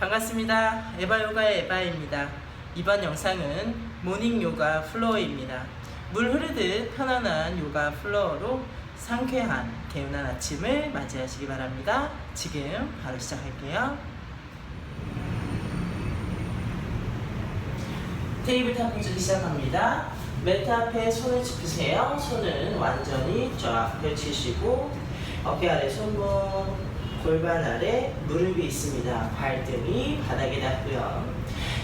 반갑습니다. 에바요가의 에바입니다. 이번 영상은 모닝 요가 플로어입니다. 물 흐르듯 편안한 요가 플로어로 상쾌한 개운한 아침을 맞이하시기 바랍니다. 지금 바로 시작할게요. 테이블탑 포즈 시작합니다. 매트 앞에 손을 짚으세요. 손은 완전히 쫙 펼치시고 어깨 아래 손목, 골반 아래 무릎이 있습니다. 발등이 바닥에 닿고요.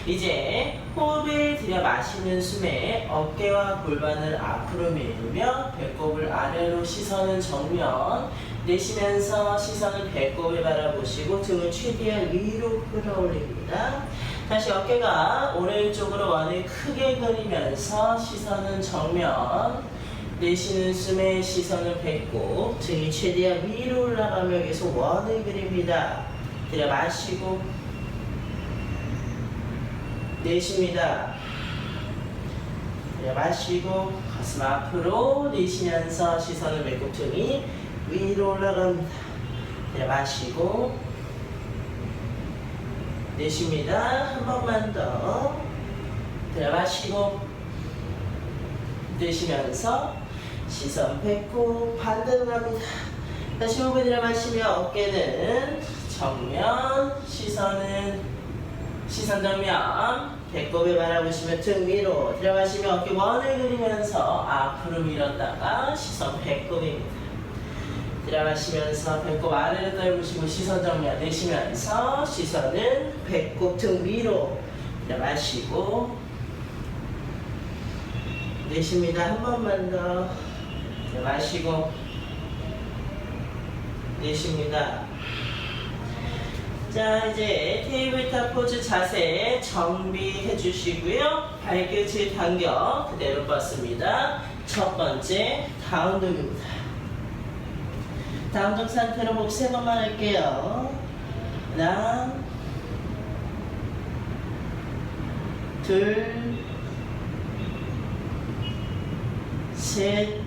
이제 호흡을 들여 마시는 숨에 어깨와 골반을 앞으로 밀며 배꼽을 아래로 시선은 정면 내쉬면서 시선을 배꼽을 바라보시고 등을 최대한 위로 끌어올립니다. 다시 어깨가 오른쪽으로 원을 크게 그리면서 시선은 정면 내쉬는 숨에 시선을 뱉고 등이 최대한 위로 올라가며 계속 원을 그립니다. 들여 마시고 내쉽니다. 들여 마시고 가슴 앞으로 내쉬면서 시선을 뱉고 등이 위로 올라갑니다. 들여 마시고 내쉽니다. 한 번만 더 들여 마시고 내쉬면서 시선 뱉고 반대로 갑니다. 다시 호흡을 들여 마시며 어깨는 정면, 시선은 시선 정면, 배꼽을 바라보시며 등 위로 들어가시며 어깨 원을 그리면서 앞으로 밀었다가 시선 배꼽입니다. 들어가시면서 배꼽 아래로 떨구시고 시선 정면 내쉬면서 시선은 배꼽 등 위로 들어가시고 내쉽니다. 한 번만 더. 자, 마시고 내쉽니다. 자, 이제 테이블탑 포즈 자세 정비해 주시고요. 발끝을 당겨 그대로 뻗습니다. 첫 번째 다운독입니다. 다운독 상태로 호흡 세 번만 할게요. 하나, 둘, 셋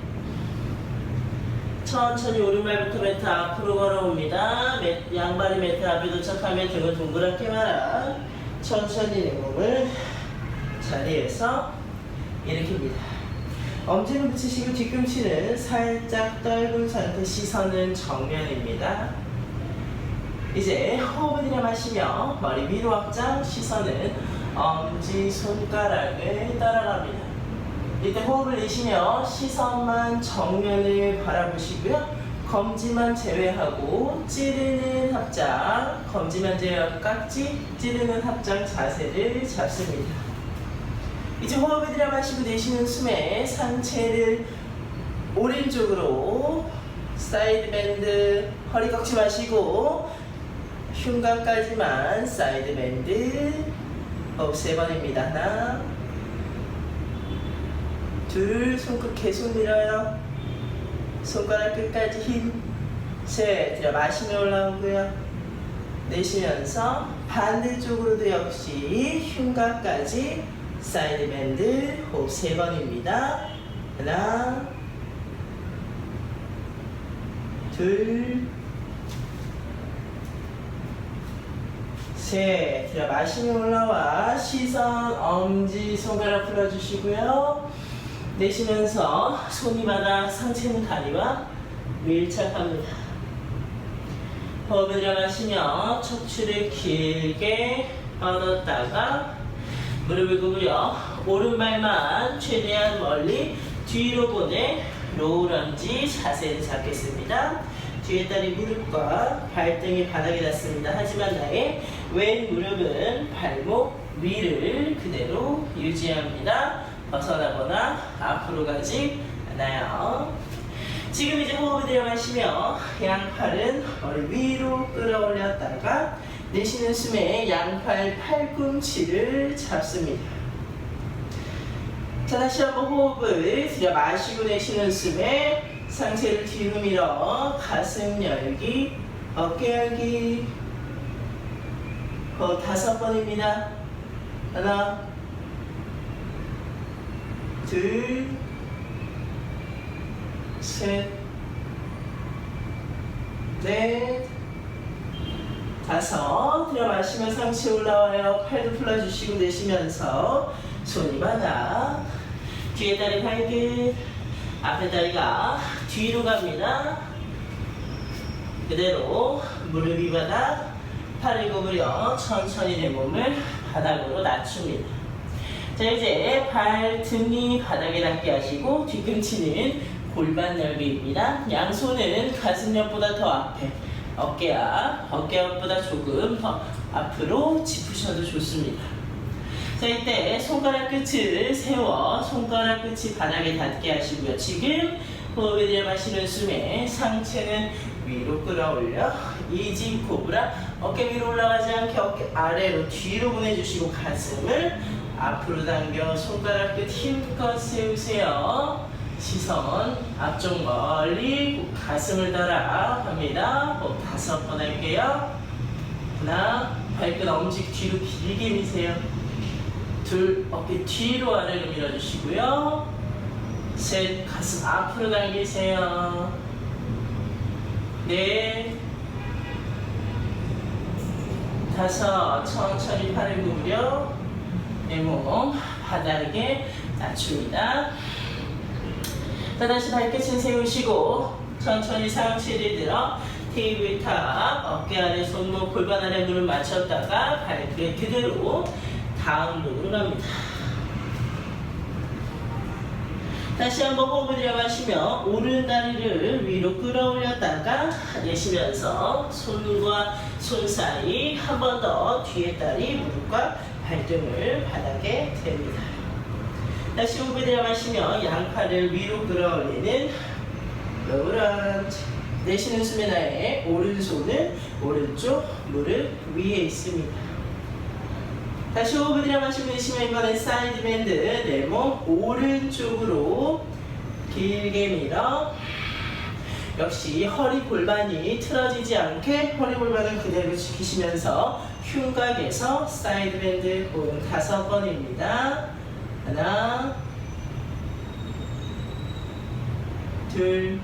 천천히 오른발부터 매트 앞으로 걸어옵니다. 매, 양발이 매트 앞에 도착하면 등을 동그랗게 말아 천천히 내 몸을 자리에서 일으킵니다. 엄지를 붙이시고 뒤꿈치는 살짝 떨군 상태 시선은 정면입니다. 이제 호흡을 들여 마시며 머리 위로 확장 시선은 엄지 손가락을 따라갑니다. 이때 호흡을 내쉬며 시선만 정면을 바라보시고요. 검지만 제외하고 찌르는 합장, 검지만 제외하고 깍지, 찌르는 합장 자세를 잡습니다. 이제 호흡을 들여 마시고 내쉬는 숨에 상체를 오른쪽으로 사이드 밴드 허리 꺾지 마시고 흉곽까지만 사이드 밴드 호흡 세 번입니다. 하나 둘, 손끝 계속 밀어요. 손가락 끝까지 힘. 셋, 들여 마시며 올라오고요. 내쉬면서 반대쪽으로도 역시 흉곽까지 사이드 밴드 호흡 세 번입니다. 하나, 둘, 셋, 들여 마시며 올라와 시선, 엄지, 손가락 풀어주시고요. 내쉬면서 손이 바닥, 상체는 다리와 밀착합니다. 호흡을 들어가시며 척추를 길게 뻗었다가 무릎을 꿇고요. 오른발만 최대한 멀리 뒤로 보내 로우런지 자세를 잡겠습니다. 뒤에 다리 무릎과 발등이 바닥에 닿습니다. 하지만 나의 왼 무릎은 발목 위를 그대로 유지합니다. 벗어나거나 앞으로 가지 않아요. 지금 이제 호흡을 들여마시며 양팔은 머리 위로 끌어올렸다가 내쉬는 숨에 양팔 팔꿈치를 잡습니다. 자 다시 한번 호흡을 들여 마시고 내쉬는 숨에 상체를 뒤로 밀어 가슴 열기, 어깨 열기 어, 다섯 번입니다. 하나 둘, 셋, 넷, 다섯. 들여 마시면 상체 올라와요. 팔도 풀어주시고 내쉬면서 손이 바닥. 뒤에 다리 발끝. 앞에 다리가 뒤로 갑니다. 그대로 무릎 위 바닥. 팔을 구부려 천천히 내 몸을 바닥으로 낮춥니다. 자 이제 발 등이 바닥에 닿게 하시고 뒤꿈치는 골반 넓이입니다. 양손은 가슴 옆보다 더 앞에 어깨 앞, 어깨 앞보다 조금 더 앞으로 짚으셔도 좋습니다. 자 이때 손가락 끝을 세워 손가락 끝이 바닥에 닿게 하시고요. 지금 호흡에 들여 마시는 숨에 상체는 위로 끌어올려 이지 코브라 어깨 위로 올라가지 않게 어깨 아래로 뒤로 보내주시고 가슴을 앞으로 당겨 손가락 끝 힘껏 세우세요. 시선 앞쪽 멀리 가슴을 따라 갑니다. 호흡 다섯 번 할게요. 하나 발끝 엄지 뒤로 길게 미세요. 둘 어깨 뒤로 아래로 밀어주시고요. 셋 가슴 앞으로 당기세요. 넷 다섯 천천히 팔을 구부려 내 몸 바닥에 낮춥니다. 자 다시 발끝은 세우시고 천천히 상체를 들어 테이블 탑 어깨 아래 손목 골반 아래 무릎 맞췄다가 발끝 그대로 다음 룩으로 갑니다. 다시 한번 호흡을 들여마시며 오른 다리를 위로 끌어올렸다가 내쉬면서 손과 손 사이 한 번 더 뒤에 다리 무릎과 발등을 바닥에 댑니다. 다시 호흡을 들여마시며 양팔을 위로 끌어올리는 러브런치 내쉬는 숨의 나에 오른손은 오른쪽 무릎 위에 있습니다. 다시 호흡을 들여마시고 내쉬면 이번엔 사이드 밴드 내 몸 오른쪽으로 길게 밀어 역시 허리 골반이 틀어지지 않게 허리 골반을 그대로 지키시면서 흉곽에서 사이드 밴드 호흡 다섯 번입니다. 하나 둘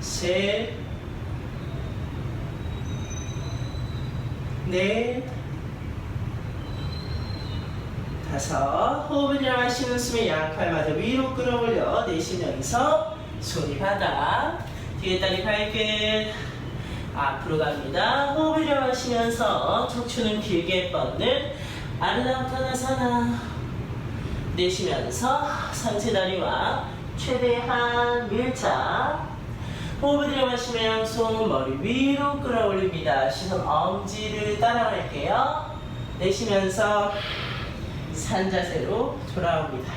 셋, 넷, 다섯. 호흡을 들여 마시는 숨에 양팔마다 위로 끌어올려 내쉬면서 손이 바닥. 뒤에 다리 발끝. 앞으로 갑니다. 호흡을 들여 마시면서 척추는 길게 뻗는 아르다우타나사나. 내쉬면서 상체 다리와 최대한 밀착. 호흡을 들여 마시며 양손 머리 위로 끌어올립니다. 시선 엄지를 따라갈게요. 내쉬면서 산자세로 돌아옵니다.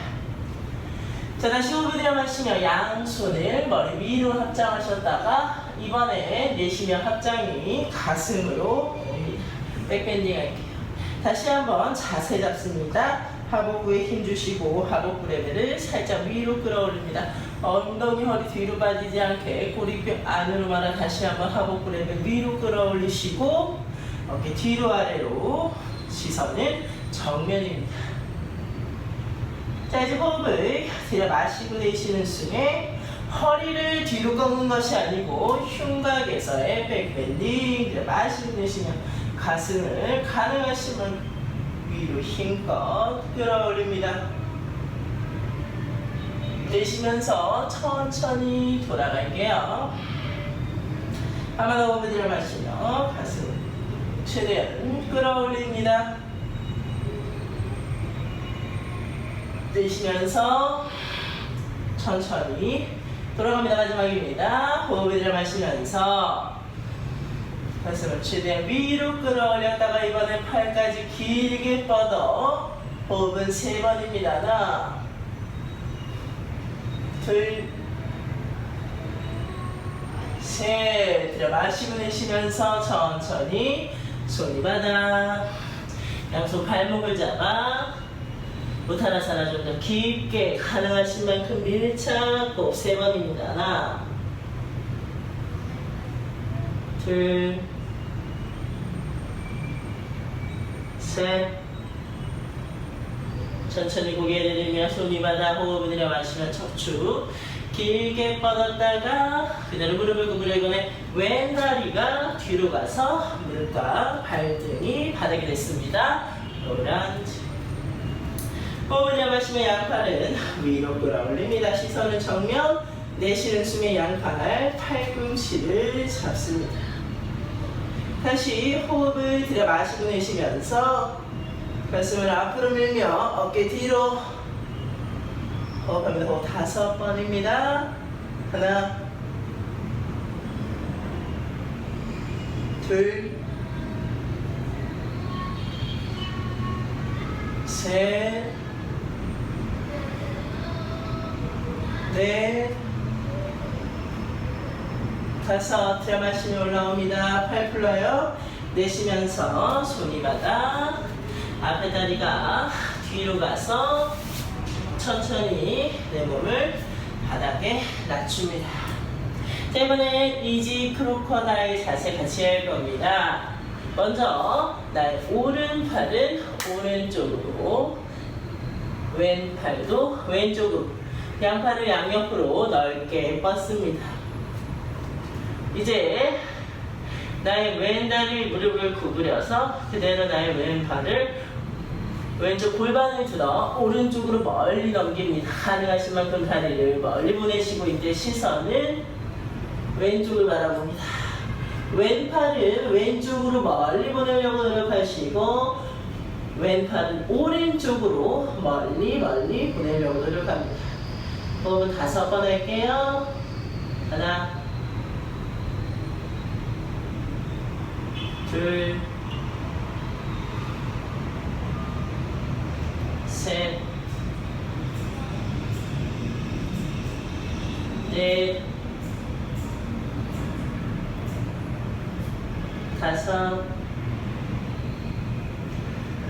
자, 다시 호흡을 들여마시며 양손을 머리 위로 합장하셨다가 이번에 내쉬며 합장이 가슴으로. 백밴딩 할게요. 다시 한번 자세 잡습니다. 하복부에 힘 주시고 하복부 레벨을 살짝 위로 끌어올립니다. 엉덩이 허리 뒤로 빠지지 않게 꼬리뼈 안으로 말아 다시 한번 하복부 레벨 위로 끌어올리시고 어깨 뒤로 아래로 시선은 정면입니다. 자 이제 호흡을 들여 마시고 내쉬는 숨에 허리를 뒤로 꺾는 것이 아니고 흉곽에서의 백밴딩 들여 마시고 내쉬면 가슴을 가능하시면 위로 힘껏 끌어올립니다. 내쉬면서 천천히 돌아갈게요. 한번 더 호흡을 들여 마시며 가슴 최대한 끌어올립니다. 내쉬면서 천천히 돌아갑니다. 마지막입니다. 호흡을 들여 마시면서 가슴을 최대한 위로 끌어올렸다가 이번엔 팔까지 길게 뻗어 호흡은 세 번입니다. 하나 둘 셋, 들여 마시고 내쉬면서 천천히 손이 바닥 양손 발목을 잡아 우타나사나 좀 더 깊게 가능하신 만큼 밀착 호흡 세 번입니다. 하나 둘 셋. 천천히 고개를 들며 손이 바다 호흡을 들여 마시면 척추 길게 뻗었다가 그대로 무릎을 구부려 이번에 왼다리가 뒤로 가서 무릎과 발등이 바닥에 됐습니다. 오란지 호흡을 잡으시면 양팔은 위로 끌어올립니다. 시선은 정면, 내쉬는 숨에 양팔, 팔꿈치를 잡습니다. 다시 호흡을 들여 마시고 내쉬면서 가슴을 앞으로 밀며 어깨 뒤로 호흡하면서 호흡 다섯 번입니다. 하나, 둘, 셋, 넷, 다섯. 들여 마시며 올라옵니다. 팔 풀어요. 내쉬면서 손이 바닥, 앞에 다리가 뒤로 가서 천천히 내 몸을 바닥에 낮춥니다. 자, 이번에 이지 크로커다일 자세 같이 할 겁니다. 먼저 나의 오른팔은 오른쪽으로 왼팔도 왼쪽으로 양팔을 양옆으로 넓게 뻗습니다. 이제 나의 왼 다리 무릎을 구부려서 그대로 나의 왼팔을 왼쪽 골반을 들어 오른쪽으로 멀리 넘깁니다. 가능하신 만큼 다리를 멀리 보내시고 이제 시선은 왼쪽을 바라봅니다. 왼팔을 왼쪽으로 멀리 보내려고 노력하시고 왼팔은 오른쪽으로 멀리 멀리 보내려고 노력합니다. 호흡은 다섯 번 할게요. 하나, 둘, 셋, 넷, 다섯.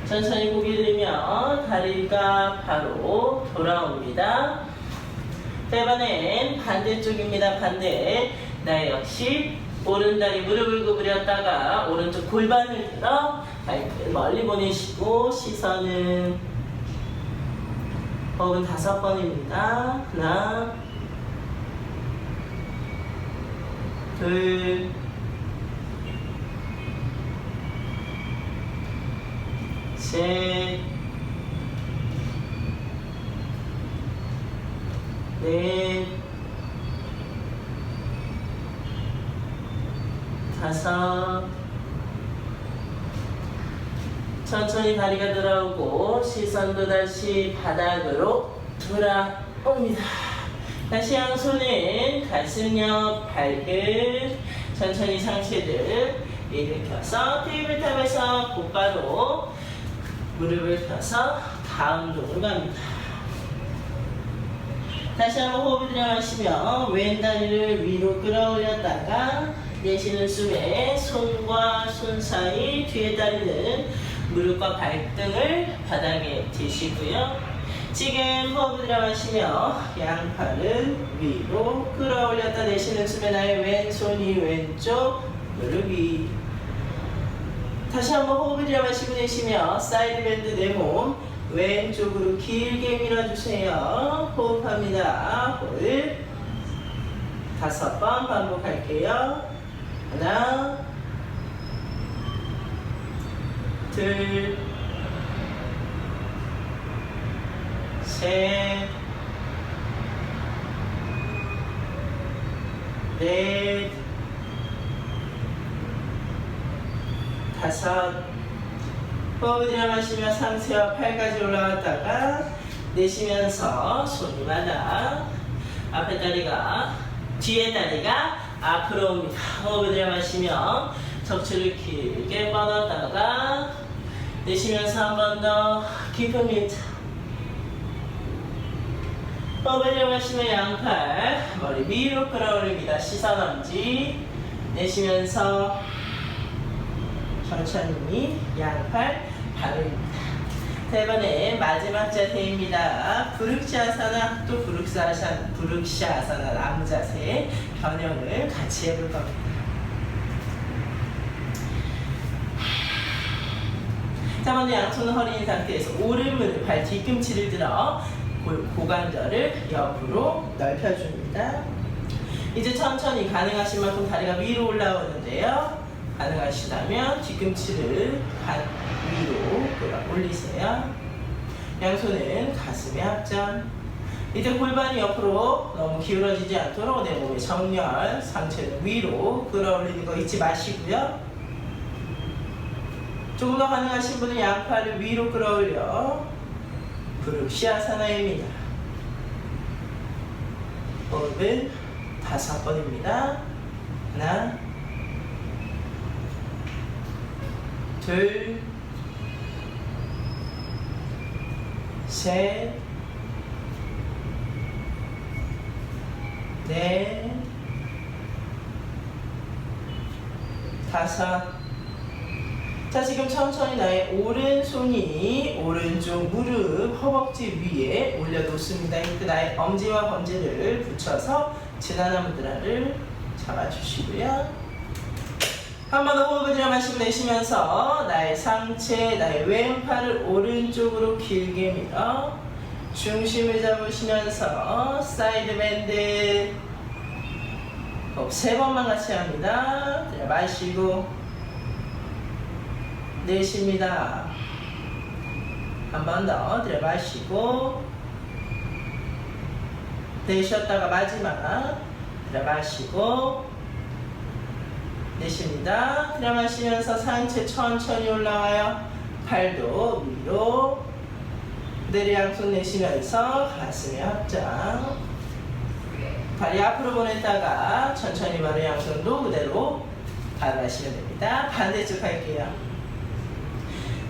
천천히 고개 들면 다리가 바로 돌아옵니다. 자, 이번엔 반대쪽입니다. 반대. 나 역시 오른다리 무릎을 구부렸다가 오른쪽 골반을 들어 발끝 멀리 보내시고 시선은 호흡은 다섯 번입니다. 하나, 둘, 셋, 넷, 다섯. 천천히 다리가 돌아오고 시선도 다시 바닥으로 돌아옵니다. 다시 양손은 가슴 옆 발끝 천천히 상체를 일으켜서 테이블탑에서 곧바로 무릎을 펴서 다운동을 갑니다. 다시 한번 호흡을 들여마시며 왼 다리를 위로 끌어올렸다가 내쉬는 숨에 손과 손 사이 뒤에 다리는 무릎과 발등을 바닥에 대시고요. 지금 호흡을 들여마시며 양팔은 위로 끌어올렸다 내쉬는 숨에 나의 왼손이 왼쪽 무릎 위 다시 한번 호흡을 들여마시고 내쉬며 사이드 밴드 내몸 왼쪽으로 길게 밀어주세요. 호흡합니다. 호흡 다섯 번 반복할게요. 하나 둘 셋, 넷, 다섯, 호흡을 들여마시며 상체와 팔까지 올라갔다가 내쉬면서 손이 바닥 앞에 다리가 뒤에 다리가 앞으로 옵니다. 호흡을 들여마시며 척추를 길게 뻗었다가 내쉬면서 한 번 더 깊은 밀착 호흡을 들여마시며 양팔 머리 위로 끌어올립니다. 시선 엄지 내쉬면서 천천히 양팔 바릅니다. 세 번의 마지막 자세입니다. 부룩시아사나 또 부룩시아사, 부룩시아사나 나무 자세 변형을 같이 해볼 겁니다. 자, 먼저 양손 허리인 상태에서 오른무릎 발 뒤꿈치를 들어 골- 고관절을 옆으로 넓혀줍니다. 이제 천천히 가능하신 만큼 다리가 위로 올라오는데요. 가능하시다면 뒤꿈치를 간 위로 끌어 올리세요. 양손은 가슴에 합장. 이제 골반이 옆으로 너무 기울어지지 않도록 내 몸의 정렬, 상체는 위로 끌어올리는 거 잊지 마시고요. 조금 더 가능하신 분은 양팔을 위로 끌어올려 부르시아사나입니다. 호흡은 다섯 번입니다. 하나, 둘, 셋, 넷, 다섯. 자, 지금 천천히 나의 오른손이 오른쪽 무릎, 허벅지 위에 올려놓습니다. 이때 나의 엄지와 검지를 붙여서 지난한 무드라를 잡아주시고요. 한 번 더 호흡을 들여 마시고 내쉬면서 나의 상체, 나의 왼팔을 오른쪽으로 길게 밀어 중심을 잡으시면서 사이드 밴드 세 번만 같이 합니다. 들여 마시고 내쉽니다. 한 번 더 들여 마시고 내쉬었다가 마지막 들여 마시고 내쉽니다. 들여 마시면서 상체 천천히 올라와요. 팔도 위로 그대로 양손 내쉬면서 가슴에 합장 다리 앞으로 보냈다가 천천히 바로 양손도 그대로 하시면 됩니다. 반대쪽 할게요.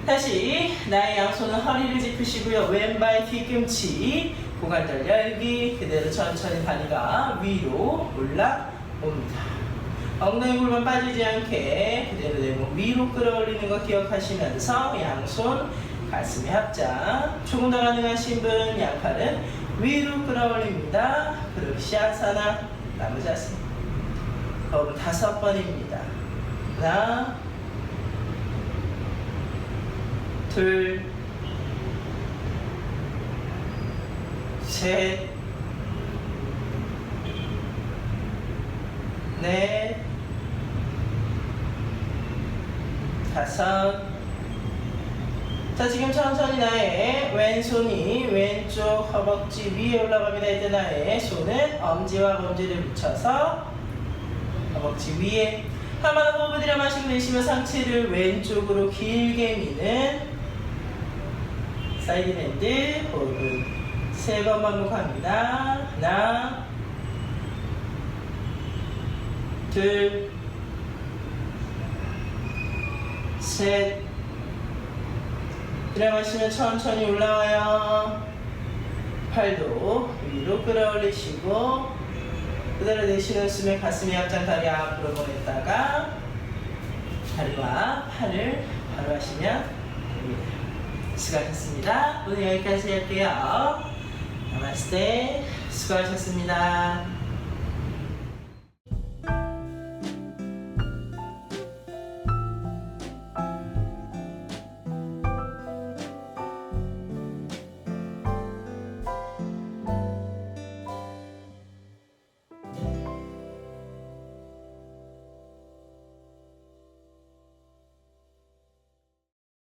다시 나의 양손은 허리를 짚으시고요. 왼발 뒤꿈치 고관절 열기 그대로 천천히 다리가 위로 올라옵니다. 엉덩이 골반 빠지지 않게 그대로 내몸 위로 끌어올리는 거 기억하시면서 양손 가슴에 합장 조금 더 가능하신 분은 양팔은 위로 끌어올립니다. 그리고 시아사나 나무 자세 호흡은 다섯 번입니다. 하나 둘, 셋, 넷, 다섯. 자, 지금 천천히 나의 왼손이 왼쪽 허벅지 위에 올라갑니다. 이때 나의 손은 엄지와 검지를 붙여서 허벅지 위에 한번 호흡을 들여 마시고 내쉬며 상체를 왼쪽으로 길게 미는 사이드 밴드 호흡은 세번 반복합니다. 하나, 둘, 셋. 들어마시면 천천히 올라와요. 팔도 위로 끌어올리시고 그대로 숨에 가슴이 앞장 다리 앞으로 보냈다가 다리와 팔을 바로 하시면 됩니다. 수고하셨습니다. 오늘 여기까지 할게요. 나마스테 수고하셨습니다.